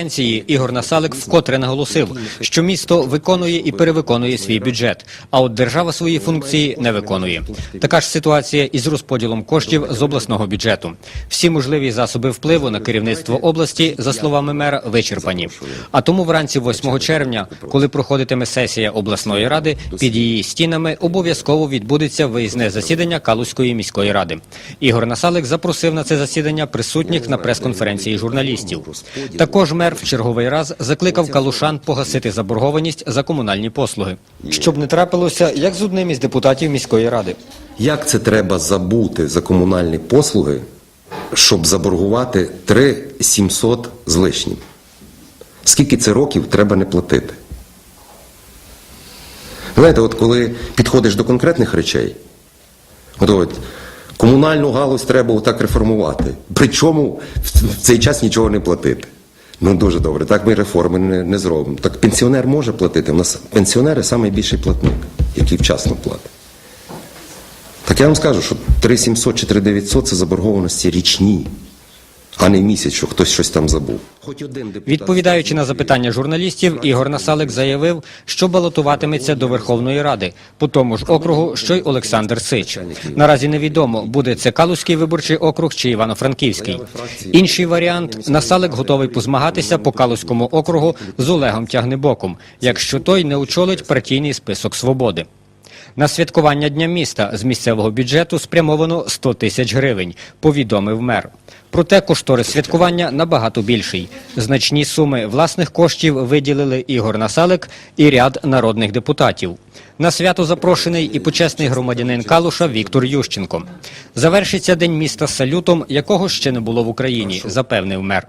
конференції Ігор Насалик вкотре наголосив, що місто виконує і перевиконує свій бюджет, а от держава свої функції не виконує. Така ж ситуація із розподілом коштів з обласного бюджету. Всі можливі засоби впливу на керівництво області, за словами мера, вичерпані. А тому вранці 8 червня, коли проходитиме сесія обласної ради, під її стінами обов'язково відбудеться виїзне засідання Калузької міської ради. Ігор Насалик запросив на це засідання присутніх на прес-конференції журналістів. Також мер в черговий раз закликав калушан погасити заборгованість за комунальні послуги, щоб не трапилося, як з одним із депутатів міської ради. Як це треба забути за комунальні послуги, щоб заборгувати 3 700 з лишнім? Скільки це років треба не платити? Знаєте, от коли підходиш до конкретних речей, от, от комунальну галузь треба отак реформувати. Причому в в цей час нічого не платити. Ну дуже добре, так ми реформи не, не зробимо. Так пенсіонер може платити. У нас пенсіонери найбільший платник, який вчасно платить. Так я вам скажу, що 3700 чи 3900 – це заборгованості річні, а не місяць, що хтось щось там забув. Відповідаючи на запитання журналістів, Ігор Насалик заявив, що балотуватиметься до Верховної Ради по тому ж округу, що й Олександр Сич. Наразі невідомо, буде це Калузький виборчий округ чи Івано-Франківський. Інший варіант Насалик готовий позмагатися по Калузькому округу з Олегом Тягнебоком, якщо той не очолить партійний список свободи. На святкування Дня міста з місцевого бюджету спрямовано 100 тисяч гривень, повідомив мер. Проте кошторис святкування набагато більший. Значні суми власних коштів виділили Ігор Насалик і ряд народних депутатів. На свято запрошений і почесний громадянин Калуша Віктор Ющенко. Завершиться День міста салютом, якого ще не було в Україні, запевнив мер.